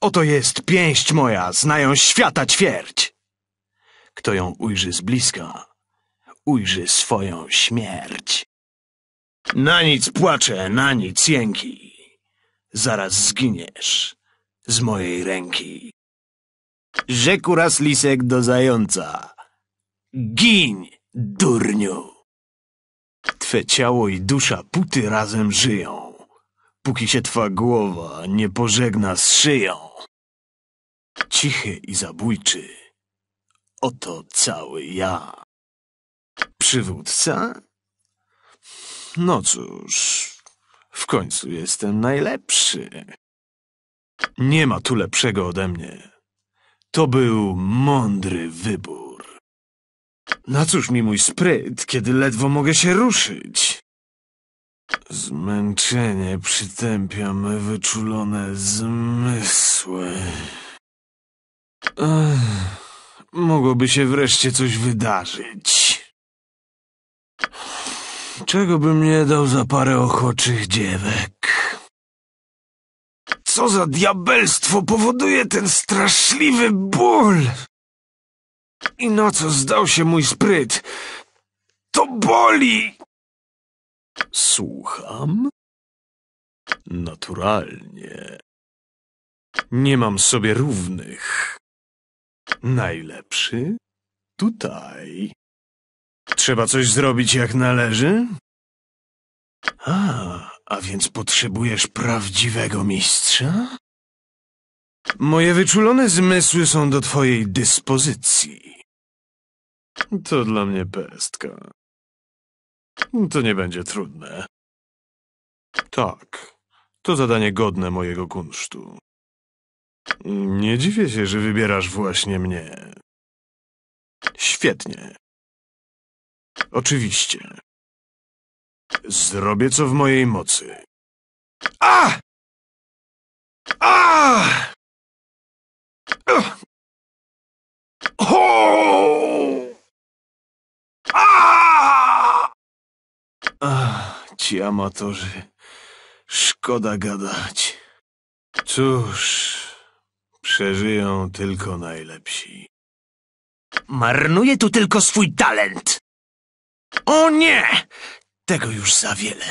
Oto jest pięść moja, znają świata ćwierć. Kto ją ujrzy z bliska, ujrzy swoją śmierć. Na nic płaczę, na nic jęki. Zaraz zginiesz z mojej ręki. Rzekł raz lisek do zająca. Giń, durniu! Twe ciało i dusza puty razem żyją, póki się twa głowa nie pożegna z szyją. Cichy i zabójczy, oto cały ja. Przywódca? No cóż, w końcu jestem najlepszy. Nie ma tu lepszego ode mnie. To był mądry wybór. Na cóż mi mój spryt, kiedy ledwo mogę się ruszyć? Zmęczenie przytępia me wyczulone zmysły. Ech, mogłoby się wreszcie coś wydarzyć. Czego bym nie dał za parę ochoczych dziewek? Co za diabelstwo powoduje ten straszliwy ból? I na co zdał się mój spryt? To boli! Słucham? Naturalnie. Nie mam sobie równych. Najlepszy? Tutaj. Trzeba coś zrobić jak należy? A, a więc potrzebujesz prawdziwego mistrza? Moje wyczulone zmysły są do twojej dyspozycji. To dla mnie pestka. To nie będzie trudne. Tak, to zadanie godne mojego kunsztu. Nie dziwię się, że wybierasz właśnie mnie. Świetnie. Oczywiście. Zrobię co w mojej mocy. A! A! Ugh! Ho! A! Ach, ci amatorzy. Szkoda gadać. Cóż, przeżyją tylko najlepsi. Marnuje tu tylko swój talent. O nie! Tego już za wiele.